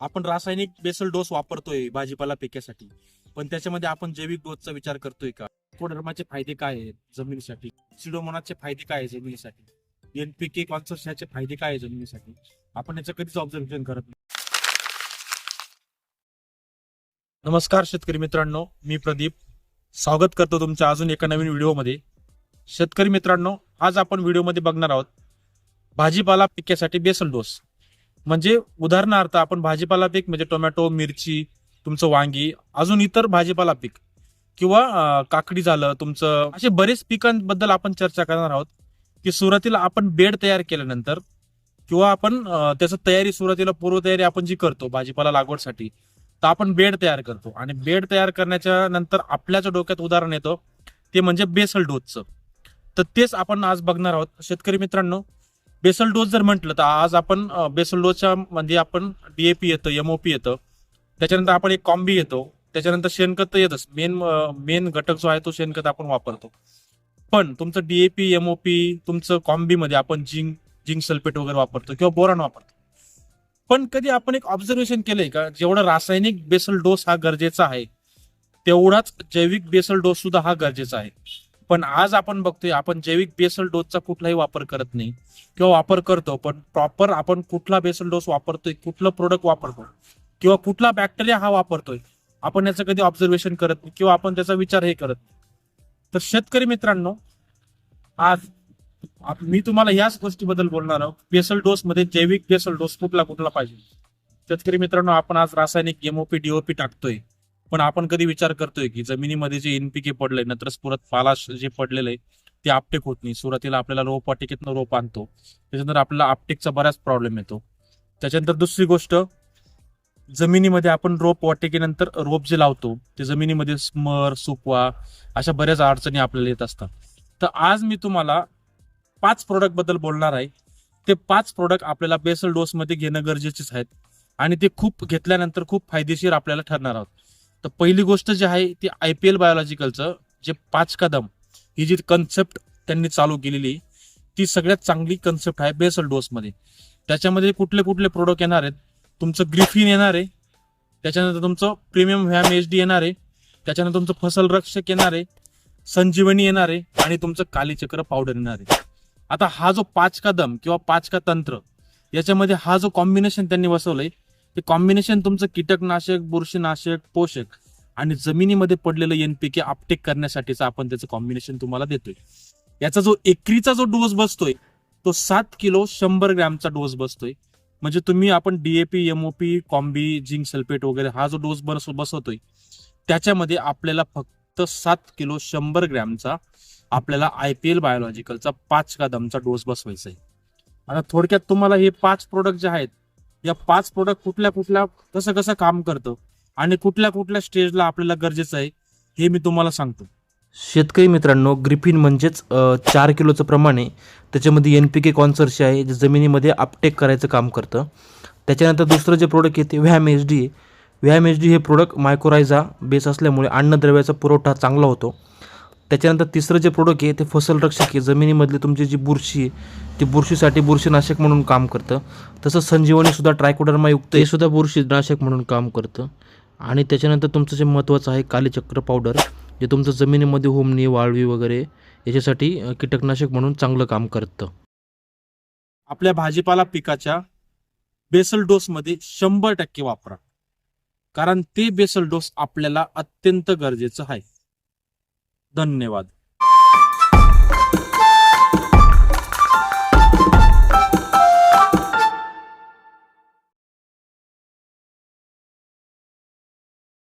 आपण रासायनिक basal dose वापरतोय भाजीपाला पिकासाठी पण त्याच्यामध्ये आपण जैविक डोसचा विचार करतोय का? कोडर्माचे फायदे काय आहेत जमिनीसाठी? सिडोमोनाचे फायदे काय आहेत जमिनीसाठी? एनपीके कॉन्सर्शियाचे फायदे काय आहे जमिनीसाठी? आपण याचं कधीच ऑब्झर्वेशन करत नाही. नमस्कार शेतकरी मित्रांनो मी प्रदीप. स्वागत करतो तुमच्या अजून एका नवीन व्हिडिओमध्ये. शेतकरी मित्रांनो आज आपण व्हिडिओमध्ये बघणार आहोत भाजीपाला पिकासाठी बेसल डोस. म्हणजे उदाहरणार्थ आपण भाजीपाला पीक म्हणजे टोमॅटो मिरची तुमचं वांगी अजून इतर भाजीपाला पीक किंवा काकडी झालं तुमचं असे बरेच पिकांबद्दल आपण चर्चा करणार आहोत की सुरुवातीला आपण बेड तयार केल्यानंतर किंवा आपण त्याचं तयारी सुरुवातीला पूर्वतयारी आपण जी करतो भाजीपाला लागवडसाठी तर आपण बेड तयार करतो. आणि बेड तयार करण्याच्या नंतर आपल्याच्या डोक्यात उदाहरण येतं ते म्हणजे बेसल डोसचं. तर तेच आपण आज बघणार आहोत. शेतकरी मित्रांनो बेसल डोस जर म्हटलं तर आज आपण बेसल डोसच्या मध्ये आपण डीएपी येतं एमओपी येतं. त्याच्यानंतर आपण एक कॉम्बी येतो त्याच्यानंतर शेणखत तर येतच. मेन मेन घटक जो आहे तो शेणखत आपण वापरतो. पण तुमचं डीएपी एमओपी तुमचं कॉम्बीमध्ये आपण जिंक जिंक सल्फेट वगैरे वापरतो किंवा बोरान वापरतो. पण कधी आपण एक ऑब्झर्वेशन केलंय का? जेवढा रासायनिक बेसल डोस हा गरजेचा आहे तेवढाच जैविक बेसल डोस सुद्धा हा गरजेचा आहे. पण आज आपण बघतोय आपण जैविक बेसल डोसचा कुठलाही वापर करत नाही. किंवा वापर करतो पण प्रॉपर आपण कुठला बेसल डोस वापरतोय कुठलं प्रोडक्ट वापरतो किंवा कुठला बॅक्टेरिया हा वापरतोय आपण याचं कधी ऑब्झर्वेशन करत नाही किंवा आपण त्याचा विचार हे करत नाही. तर शेतकरी मित्रांनो आज मी तुम्हाला याच गोष्टीबद्दल बोलणार आहोत बेसल डोस मध्ये जैविक बेसल डोस कुठला कुठला पाहिजे? शेतकरी मित्रांनो आपण आज रासायनिक एमओपी डीओपी टाकतोय. पण आपण कधी विचार करतोय की जमिनीमध्ये जे एनपीके पडलंय नंतर पुरत पालाश जे पडलेलं आहे ते आपटेक होत नाही. सुरुवातीला आपल्याला रोप वाटिकेतनं रोप आणतो. त्याच्यानंतर आपल्याला आपटेकचा बराच प्रॉब्लेम येतो. त्याच्यानंतर दुसरी गोष्ट जमिनीमध्ये आपण रोप वाटिकेनंतर रोप जे लावतो ते जमिनीमध्ये स्मर सुकवा अशा बऱ्याच अडचणी आपल्याला येत असतात. तर आज मी तुम्हाला पाच प्रोडक्टबद्दल बोलणार आहे. ते पाच प्रोडक्ट आपल्याला बेसल डोसमध्ये घेणं गरजेचेच आहेत. आणि ते खूप घेतल्यानंतर खूप फायदेशीर आपल्याला ठरणार आहोत. तर पहिली गोष्ट जी आहे ती आय पी एल बायोलॉजिकलचं जे पाच कदम ही जी कन्सेप्ट त्यांनी चालू केलेली ती सगळ्यात चांगली कन्सेप्ट आहे बेसल डोसमध्ये त्याच्यामध्ये कुठले कुठले प्रोडक्ट येणार आहेत? तुमचं ग्रिफिन येणार आहे त्याच्यानंतर तुमचं प्रीमियम व्हॅम एच डी येणार आहे त्याच्यानंतर तुमचं फसल रक्षक येणार आहे संजीवनी येणार आहे आणि तुमचं कालीचक्र पावडर येणार आहे. आता हा जो पाच कदम किंवा पाच का तंत्र याच्यामध्ये हा जो कॉम्बिनेशन त्यांनी बसवलंय ते कॉम्बिनेशन तुमचं कीटकनाशक बुरशीनाशक पोषक आणि जमिनीमध्ये पडलेलं एनपीके आपटेक करण्यासाठीच आपण त्याचं कॉम्बिनेशन तुम्हाला देतोय. याचा जो एकरीचा जो डोस बसतोय तो सात किलो शंभर ग्रॅमचा डोस बसतोय. म्हणजे तुम्ही आपण DAP MOP combi zinc sulphate वगैरे हा जो डोस बस बसवतोय त्याच्यामध्ये आपल्याला फक्त सात किलो शंभर ग्रॅमचा आपल्याला आय पी एल बायोलॉजिकलचा पाच कदमचा डोस बसवायचा आहे. आता थोडक्यात तुम्हाला हे पाच प्रोडक्ट जे आहेत या पाच प्रोडक्ट कुठल्या कुठल्या कसं कसं काम करतं आणि कुठल्या कुठल्या स्टेजला आपल्याला गरजेचं आहे हे मी तुम्हाला सांगतो. शेतकरी मित्रांनो ग्रिफिन म्हणजेच चार किलोचं प्रमाण आहे त्याच्यामध्ये एन पी के कॉन्सर्स आहे जे जमिनीमध्ये अपटेक करायचं काम करतं. त्याच्यानंतर दुसरं जे प्रोडक्ट येते VAM H D VAM H D हे प्रोडक्ट मायक्रोरायझा बेस असल्यामुळे अन्नद्रव्याचा पुरवठा चांगला होतो. त्याच्यानंतर तिसरं जे प्रोडक्ट आहे ते फसल रक्षक आहे. जमिनीमधली तुमची जी बुरशी आहे ती बुरशीसाठी बुरशीनाशक म्हणून काम करतं. तसंच संजीवनीसुद्धा ट्रायकोडर्मायुक्त हे सुद्धा बुरशीनाशक म्हणून काम करतं. आणि त्याच्यानंतर तुमचं जे महत्त्वाचं आहे कालीचक्र पावडर जे तुमचं जमिनीमध्ये होमणी वाळवी वगैरे याच्यासाठी कीटकनाशक म्हणून चांगलं काम करतं. आपल्या भाजीपाला पिकाच्या बेसल डोसमध्ये शंभर टक्के वापरा. कारण ते बेसल डोस आपल्याला अत्यंत गरजेचं आहे. धन्यवाद